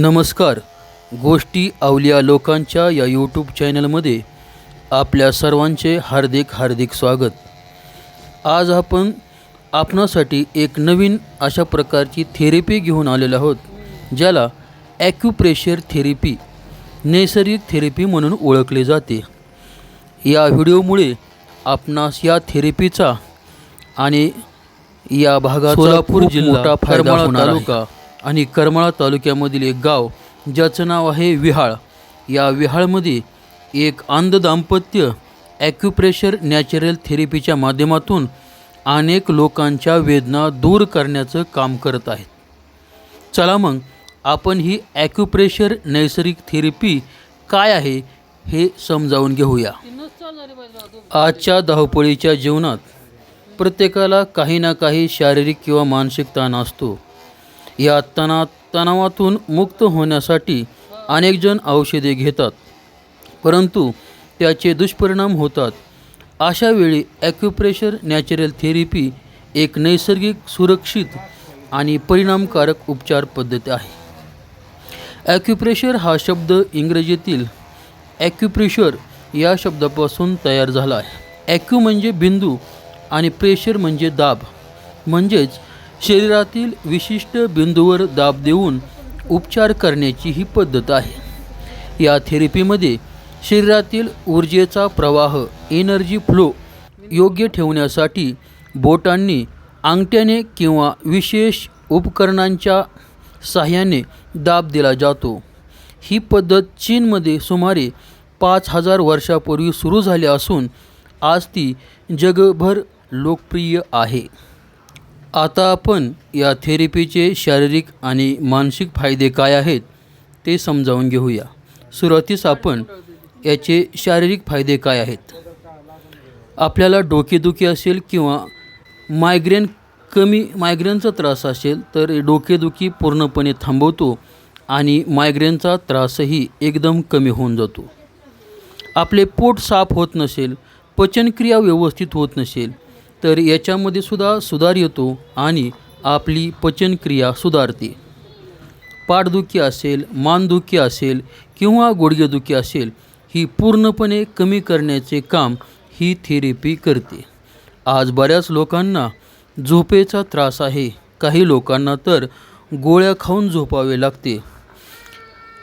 नमस्कार. गोष्टी अवलिया लोकांच्या या यूट्यूब चॅनलमध्ये आपल्या सर्वांचे हार्दिक हार्दिक स्वागत. आज आपण आपणासाठी एक नवीन अशा प्रकारची थेरपी घेऊन आलेलो आहोत ज्याला ॲक्युप्रेशर थेरपी नैसर्गिक थेरपी म्हणून ओळखले जाते. या व्हिडिओमुळे आपणास या थेरपीचा आणि या भागाचा सोलापूर जिल्हा तालुका आणि करमाळा तालुक्यामधील एक गाव ज्याचं नाव आहे विहाळ. या विहाळमध्ये एक अंध दाम्पत्य ॲक्युप्रेशर नॅचरल थेरपीच्या माध्यमातून अनेक लोकांच्या वेदना दूर करण्याचं काम करत आहेत. चला मग आपण ही ॲक्युप्रेशर नैसर्गिक थेरपी काय आहे हे समजावून घेऊया. आजच्या धावपळीच्या जीवनात प्रत्येकाला काही ना काही शारीरिक किंवा मानसिक ताण असतो. या तणा तणावातून मुक्त होण्यासाठी अनेकजण औषधे घेतात. परंतु त्याचे दुष्परिणाम होतात. अशा वेळी ॲक्युप्रेशर नॅचरल थेरपी एक नैसर्गिक सुरक्षित आणि परिणामकारक उपचार पद्धती आहे. ॲक्युप्रेशर हा शब्द इंग्रजीतील ॲक्युप्रेशर या शब्दापासून तयार झाला आहे. ॲक्यू म्हणजे बिंदू आणि प्रेशर म्हणजे दाब. म्हणजेच शरीरातील विशिष्ट बिंदूवर दाब देऊन उपचार करण्याची ही पद्धत आहे. या थेरपीमध्ये शरीरातील ऊर्जेचा प्रवाह एनर्जी फ्लो योग्य ठेवण्यासाठी बोटांनी अंगठ्याने किंवा विशेष उपकरणांच्या साह्याने दाब दिला जातो. ही पद्धत चीनमध्ये सुमारे पाच हजार वर्षापूर्वी सुरू झाली असून आज ती जगभर लोकप्रिय आहे. आता आपण या थेरपीचे शारीरिक आणि मानसिक फायदे काय आहेत ते समजावून घेऊया. सुरुवातीस आपण याचे शारीरिक फायदे काय आहेत? आपल्याला डोकेदुखी असेल किंवा मायग्रेन कमी मायग्रेनचा त्रास असेल तर डोकेदुखी पूर्णपणे थांबवतो आणि मायग्रेनचा त्रासही एकदम कमी होऊन जातो. आपले पोट साफ होत नसेल पचनक्रिया व्यवस्थित होत नसेल तर याच्यामध्ये सुद्धा सुधार येतो आणि आपली पचनक्रिया सुधारते. पाठदुखी असेल मानदुखी असेल किंवा गुडघेदुखी असेल ही पूर्णपणे कमी करण्याचे काम ही थेरपी करते. आज बऱ्याच लोकांना झोपेचा त्रास आहे. काही लोकांना तर गोळ्या खाऊन झोपावे लागते.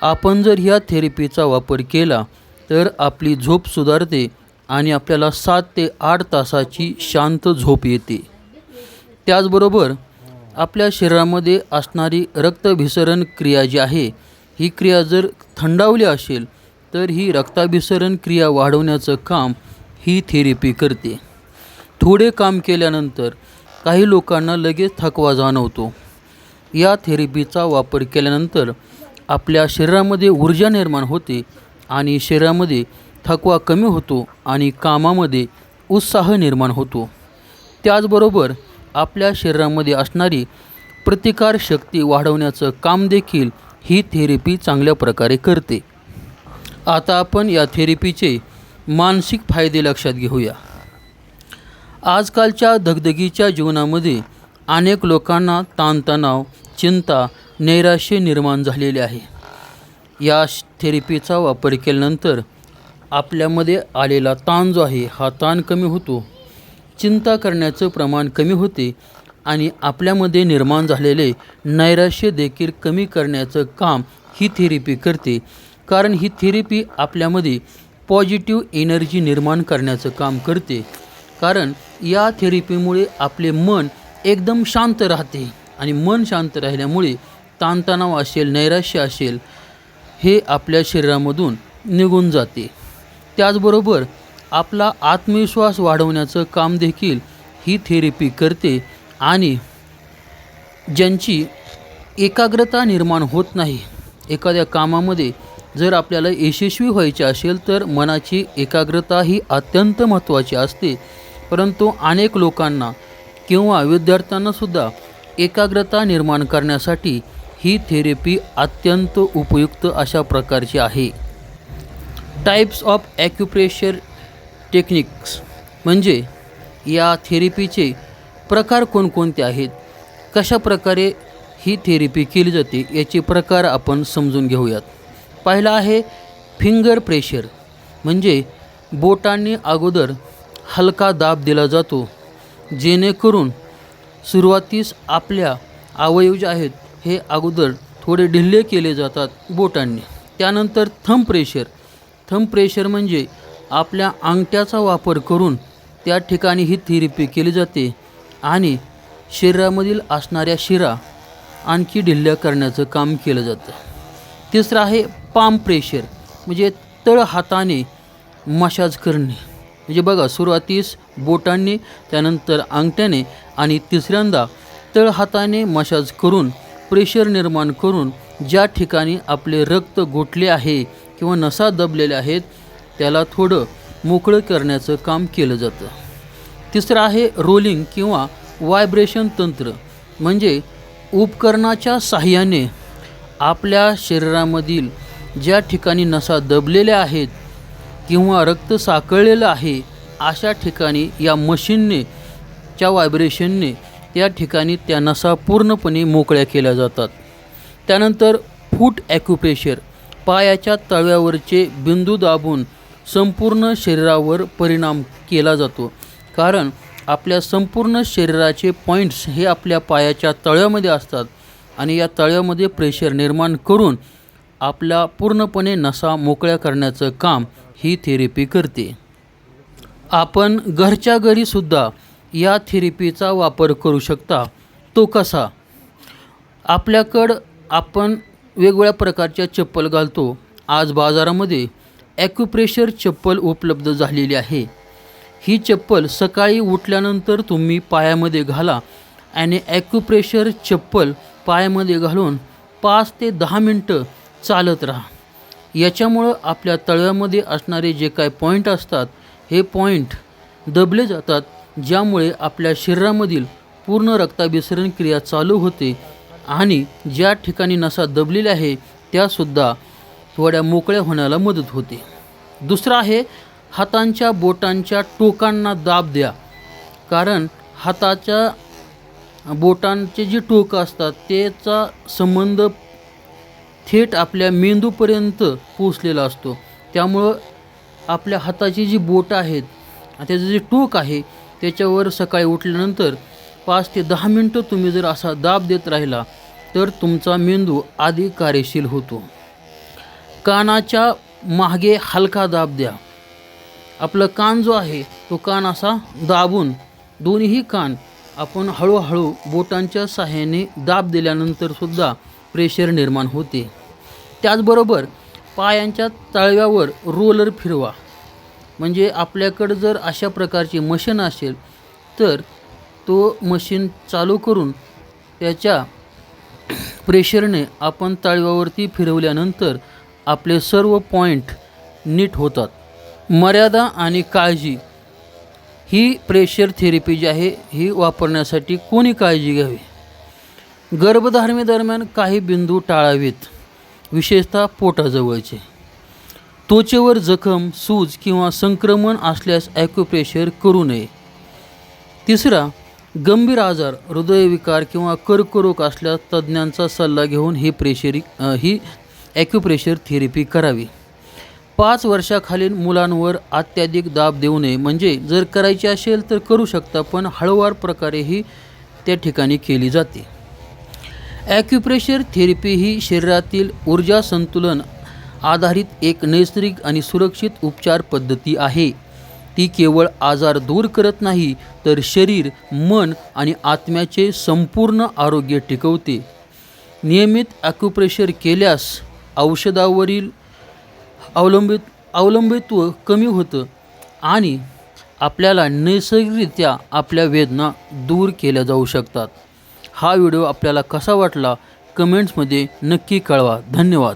आपण जर ह्या थेरपीचा वापर केला तर आपली झोप सुधारते आणि आपल्याला सात ते आठ तासाची शांत झोप येते. त्याचबरोबर आपल्या शरीरामध्ये असणारी रक्तभिसरण क्रिया जी आहे ही क्रिया जर थंडावली असेल तर ही रक्ताभिसरण क्रिया वाढवण्याचं काम ही थेरपी करते. थोडे काम केल्यानंतर काही लोकांना लगेच थकवा जाणवतो. या थेरपीचा वापर केल्यानंतर आपल्या शरीरामध्ये ऊर्जा निर्माण होते आणि शरीरामध्ये थकवा कमी होतो आणि कामामध्ये उत्साह निर्माण होतो. त्याचबरोबर आपल्या शरीरामध्ये असणारी प्रतिकारशक्ती वाढवण्याचं काम देखील ही थेरपी चांगल्या प्रकारे करते. आता आपण या थेरपीचे मानसिक फायदे लक्षात घेऊया. आजकालच्या धगधगीच्या जीवनामध्ये अनेक लोकांना ताणतणाव चिंता नैराश्य निर्माण झालेले आहे. या थेरपीचा वापर केल्यानंतर आपल्यामध्ये आलेला ताण जो आहे हा ताण कमी होतो. चिंता करण्याचं प्रमाण कमी होते आणि आपल्यामध्ये निर्माण झालेले नैराश्य देखील कमी करण्याचं काम ही थेरपी करते. कारण ही थेरपी आपल्यामध्ये पॉझिटिव्ह एनर्जी निर्माण करण्याचं काम करते. कारण या थेरपीमुळे आपले मन एकदम शांत राहते आणि मन शांत राहिल्यामुळे ताणतणाव असेल नैराश्य असेल हे आपल्या शरीरामधून निघून जाते. त्याचबरोबर आपला आत्मविश्वास वाढवण्याचं काम देखील ही थेरपी करते आणि ज्यांची एकाग्रता निर्माण होत नाही एखाद्या कामामध्ये जर आपल्याला यशस्वी व्हायचे असेल तर मनाची एकाग्रता ही अत्यंत महत्त्वाची असते. परंतु अनेक लोकांना किंवा विद्यार्थ्यांनासुद्धा एकाग्रता निर्माण करण्यासाठी ही थेरपी अत्यंत उपयुक्त अशा प्रकारची आहे. टाईप्स ऑफ ॲक्युप्रेशर टेक्निक्स म्हणजे या थेरपीचे प्रकार कोणकोणते आहेत? कशा प्रकारे ही थेरपी केली जाते? याचे प्रकार आपण समजून घेऊयात. पहिला आहे फिंगर प्रेशर म्हणजे बोटांनी अगोदर हलका दाब दिला जातो जेणेकरून सुरुवातीस आपल्या अवयव जे आहेत हे अगोदर थोडे ढिल्ले केले जातात बोटांनी. त्यानंतर थंब प्रेशर थंब प्रेशर म्हणजे आपल्या अंगठ्याचा वापर करून त्या ठिकाणी ही थेरपी केली जाते आणि शरीरामधील असणाऱ्या शिरा आणखी ढिल्ल्या करण्याचं काम केलं जातं. तिसरं आहे पाम प्रेशर म्हणजे तळ हाताने मशाज करणे. म्हणजे बघा सुरुवातीस बोटांनी त्यानंतर अंगठ्याने आणि तिसऱ्यांदा तळ हाताने मशाज करून प्रेशर निर्माण करून ज्या ठिकाणी आपले रक्त गोठले आहे किंवा नसा दबलेल्या आहेत त्याला थोडं मोकळं करण्याचं काम केलं जातं. तिसरं आहे रोलिंग किंवा वायब्रेशन तंत्र म्हणजे उपकरणाच्या साह्याने आपल्या शरीरामधील ज्या ठिकाणी नसा दबलेल्या आहेत किंवा रक्त साकळलेलं आहे अशा ठिकाणी या मशीनने च्या व्हायब्रेशनने त्या ठिकाणी त्या नसा पूर्णपणे मोकळ्या केल्या जातात. त्यानंतर फूट ॲक्युप्रेशर पायाच्या तळव्यावरचे बिंदू दाबून संपूर्ण शरीरावर परिणाम केला जातो. कारण आपल्या संपूर्ण शरीराचे पॉईंट्स हे आपल्या पायाच्या तळव्यामध्ये असतात आणि या तळव्यामध्ये प्रेशर निर्माण करून आपला पूर्णपणे नसा मोकळ्या करण्याचं काम ही थेरपी करते. आपण घरच्या घरीसुद्धा या थेरपीचा वापर करू शकता. तो कसा? आपल्याकडं आपण वेगवेगळ्या प्रकारच्या चप्पल घालतो. आज बाजारामध्ये ॲक्युप्रेशर चप्पल उपलब्ध झालेली आहे. ही चप्पल सकाळी उठल्यानंतर तुम्ही पायामध्ये घाला आणि ॲक्युप्रेशर चप्पल पायामध्ये घालून पाच ते दहा मिनटं चालत राहा. याच्यामुळं आपल्या तळव्यामध्ये असणारे जे काय पॉईंट असतात हे पॉईंट दबले जातात ज्यामुळे आपल्या शरीरामधील पूर्ण रक्ताभिसरण क्रिया चालू होते आणि ज्या ठिकाणी नसा दबलेल्या आहे त्यासुद्धा थोड्या मोकळ्या होण्याला मदत होते. दुसरं आहे हातांच्या बोटांच्या टोकांना दाब द्या. कारण हाताच्या बोटांचे जे टोकं असतात त्याचा संबंध थेट आपल्या मेंदूपर्यंत पोचलेला असतो. त्यामुळं आपल्या हाताची जी बोटं आहेत त्याचं जे टोक आहे त्याच्यावर सकाळी उठल्यानंतर पाच ते दहा मिनटं तुम्ही जर असा दाब देत राहिला तर तुमचा मेंदू आधी कार्यशील होतो. कानाच्या मागे हलका दाब द्या. आपलं कान जो आहे तो कान असा दाबून दोन्हीही कान आपण हळूहळू बोटांच्या सहाय्याने दाब दिल्यानंतरसुद्धा प्रेशर निर्माण होते. त्याचबरोबर पायांच्या तळव्यावर रोलर फिरवा. म्हणजे आपल्याकडं जर अशा प्रकारची मशीन असेल तर तो मशीन चालू करून त्याच्या प्रेशरने आपण तळव्यावरती फिरवल्यानंतर आपले सर्व पॉईंट नीट होतात. मर्यादा आणि काळजी ही प्रेशर थेरपी जी आहे ही वापरण्यासाठी कोणी काळजी घ्यावी? गर्भधारणेदरम्यान काही बिंदू टाळावेत विशेषतः पोटाजवळचे. त्वचेवर जखम सूज किंवा संक्रमण असल्यास ॲक्युप्रेशर करू नये. तिसरा गंभीर आजार हृदयविकार किंवा कर्करोग असल्यास तज्ज्ञांचा सल्ला घेऊन ही प्रेशरी ही ॲक्युप्रेशर थेरपी करावी. पाच वर्षाखालील मुलांवर अत्याधिक दाब देऊ नये. म्हणजे जर करायची असेल तर करू शकता पण हळूवार प्रकारे ही त्या ठिकाणी केली जाते. ॲक्युप्रेशर थेरपी ही शरीरातील ऊर्जा संतुलन आधारित एक नैसर्गिक आणि सुरक्षित उपचार पद्धती आहे. ती केवळ आजार दूर करत नाही तर शरीर मन आणि आत्म्याचे संपूर्ण आरोग्य टिकवते. नियमित ॲक्युप्रेशर केल्यास औषधावरील अवलंबित अवलंबित्व कमी होतं आणि आपल्याला नैसर्गिकरित्या आपल्या वेदना दूर केल्या जाऊ शकतात. हा व्हिडिओ आपल्याला कसा वाटला? कमेंट्समध्ये नक्की कळवा. धन्यवाद.